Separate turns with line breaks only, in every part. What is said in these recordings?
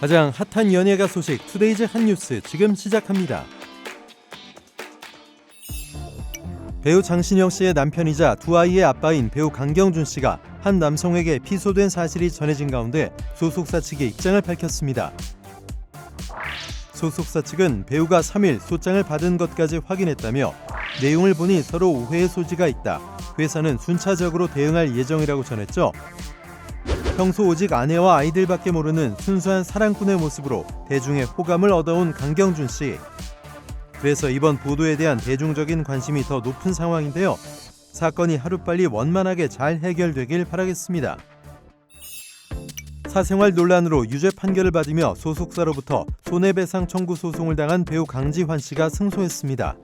가장 핫한 연예가 소식 투데이즈 핫뉴스 지금 시작합니다. 배우 장신영 씨의 남편이자 두 아이의 아빠인 배우 강경준 씨가 한 남성에게 피소된 사실이 전해진 가운데 소속사 측의 입장을 밝혔습니다. 소속사 측은 배우가 3일 소장을 받은 것까지 확인했다며 내용을 보니 서로 오해의 소지가 있다. 회사는 순차적으로 대응할 예정이라고 전했죠. 평소 오직 아내와 아이들밖에 모르는 순수한 사랑꾼의 모습으로 대중의 호감을 얻어온 강경준 씨. 그래서 이번 보도에 대한 대중적인 관심이 더 높은 상황인데요. 사건이 하루빨리 원만하게 잘 해결되길 바라겠습니다. 사생활 논란으로 유죄 판결을 받으며 소속사로부터 손해배상 청구 소송을 당한 배우 강지환 씨가 승소했습니다.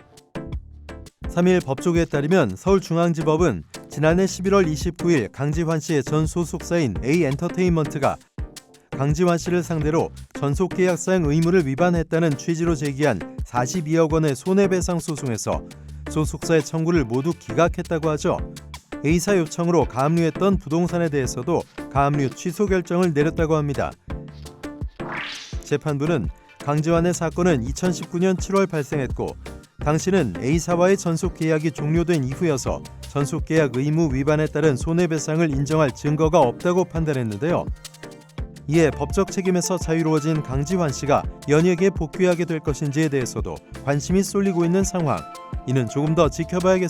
3일 법조계에 따르면 서울중앙지법은 지난해 11월 29일 강지환 씨의 전 소속사인 A 엔터테인먼트가 강지환 씨를 상대로 전속 계약 사행 의무를 위반했다는 취지로 제기한 42억 원의 손해배상 소송에서 소속사의 청구를 모두 기각했다고 하죠. A사 요청으로 가압류했던 부동산에 대해서도 가압류 취소 결정을 내렸다고 합니다. 재판부는 강지환의 사건은 2019년 7월 발생했고 당시는 A사와의 전속 계약이 종료된 이후여서 전속 계약 의무 위반에 따른 손해배상을 인정할 증거가 없다고 판단했는데요. 이에 법적 책임에서 자유로워진 강지환 씨가 연예계에 복귀하게 될 것인지에 대해서도 관심이 쏠리고 있는 상황. 이는 조금 더 지켜봐야겠습니다.